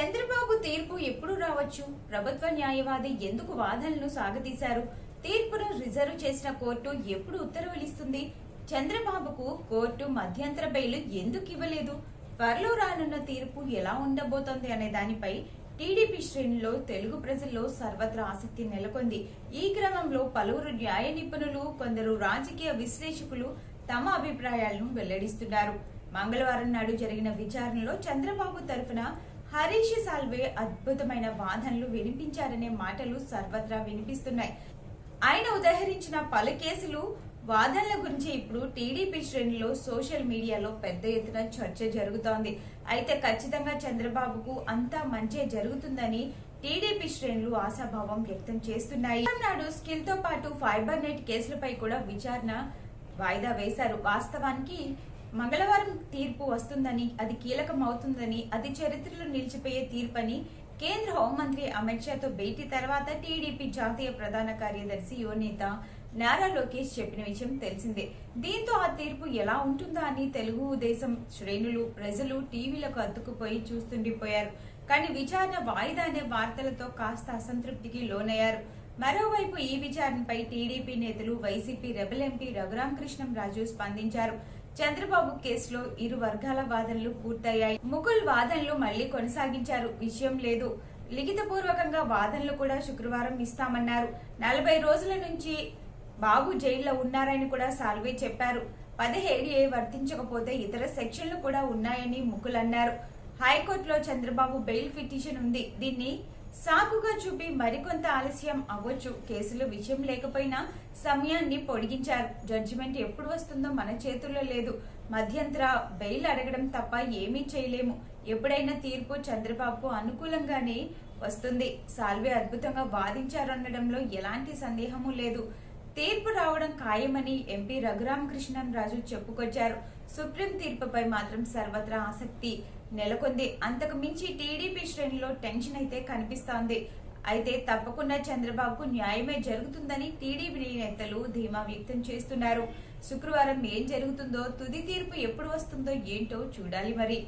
చంద్రబాబు తీర్పు ఎప్పుడు రావచ్చు? ప్రభుత్వ న్యాయవాది ఎందుకు వాదనలు సాగతీశారు? తీర్పును రిజర్వ్ చేసిన కోర్టు ఎప్పుడు ఉత్తర్వులు ఇస్తుంది? చంద్రబాబుకు కోర్టు మధ్యంతర బెయిల్ ఎందుకు ఇవ్వలేదు? త్వరలో రానున్న తీర్పు ఎలా ఉండబోతోంది అనే దానిపై టీడీపీ శ్రేణిలో తెలుగు ప్రజల్లో సర్వత్రా ఆసక్తి నెలకొంది. ఈ క్రమంలో పలువురు న్యాయ నిపుణులు కొందరు రాజకీయ విశ్లేషకులు తమ అభిప్రాయాలను వెల్లడిస్తున్నారు. మంగళవారం నాడు జరిగిన విచారణలో చంద్రబాబు తరఫున హరీష్ సాల్వే అద్భుతమైన వాదనలు వినిపించారనే మాటలు సర్వత్రా వినిపిస్తున్నాయి. ఆయన ఉదహరించిన పలు కేసులు వాదనల గురించి ఇప్పుడు టీడీపీ శ్రేణిలో సోషల్ మీడియాలో పెద్ద ఎత్తున చర్చ జరుగుతోంది. అయితే ఖచ్చితంగా చంద్రబాబుకు అంతా మంచే జరుగుతుందని టీడీపీ శ్రేణులు ఆశాభావం వ్యక్తం చేస్తున్నాయి. నాడు స్కిల్తో పాటు ఫైబర్ నెట్ కేసులపై కూడా విచారణ వాయిదా వేశారు. వాస్తవానికి మంగళవారం తీర్పు వస్తుందని అది కీలకం అవుతుందని అది చరిత్రలో నిలిచిపోయే తీర్పని కేంద్ర హోంమంత్రి అమిత్ షాతో భేటీ తర్వాత టీడీపీ జాతీయ ప్రధాన కార్యదర్శి యువనేత నారా లోకేష్ చెప్పిన విషయం తెలిసిందే. దీంతో ఆ తీర్పు ఎలా ఉంటుందా అని తెలుగుదేశం శ్రేణులు ప్రజలు టీవీలకు అతుక్కుపోయి చూస్తుండిపోయారు. కానీ విచారణ వాయిదా అనే వార్తలతో కాస్త అసంతృప్తికి లోనయ్యారు. మరోవైపు ఈ విచారణపై టీడీపీ నేతలు YCP rebel MP Raghuramakrishnam Raju స్పందించారు. చంద్రబాబు కేసులో ఇరు వర్గాల వాదనలు పూర్తయ్యాయి. ముకుల్ వాదనలు మళ్ళీ కొనసాగించారు. విషయం లేదు. లిఖితపూర్వకంగా వాదనలు కూడా శుక్రవారం ఇస్తామన్నారు. నలభై రోజుల నుంచి బాబు జైల్లో ఉన్నారని కూడా సాల్వే చెప్పారు. పదిహేడు ఏ వర్తించకపోతే ఇతర సెక్షన్లు కూడా ఉన్నాయని ముకుల్ అన్నారు. హైకోర్టులో చంద్రబాబు బెయిల్ పిటిషన్ ఉంది. దీన్ని సాకుగా చూపి మరికొంత ఆలస్యం అవ్వచ్చు. కేసులో విషయం లేకపోయినా సమయాన్ని పొడిగించారు. జడ్జిమెంట్ ఎప్పుడు వస్తుందో మన చేతుల్లో లేదు. మధ్యంతర బెయిల్ అడగడం తప్ప ఏమీ చేయలేము. ఎప్పుడైనా తీర్పు చంద్రబాబుకు అనుకూలంగానే వస్తుంది. సాల్వే అద్భుతంగా వాదించారనడంలో ఎలాంటి సందేహము లేదు. తీర్పు రావడం ఖాయమని ఎంపీ రఘురామకృష్ణన్ రాజు చెప్పుకొచ్చారు. సుప్రీం తీర్పుపై మాత్రం సర్వత్రా ఆసక్తి నెలకొంది. అంతకు మించి టీడీపీ శ్రేణిలో టెన్షన్ అయితే కనిపిస్తోంది. అయితే తప్పకుండా చంద్రబాబుకు న్యాయమే జరుగుతుందని టీడీపీ నేతలు ధీమా వ్యక్తం చేస్తున్నారు. శుక్రవారం ఏం జరుగుతుందో తుది తీర్పు ఎప్పుడు వస్తుందో ఏంటో చూడాలి మరి.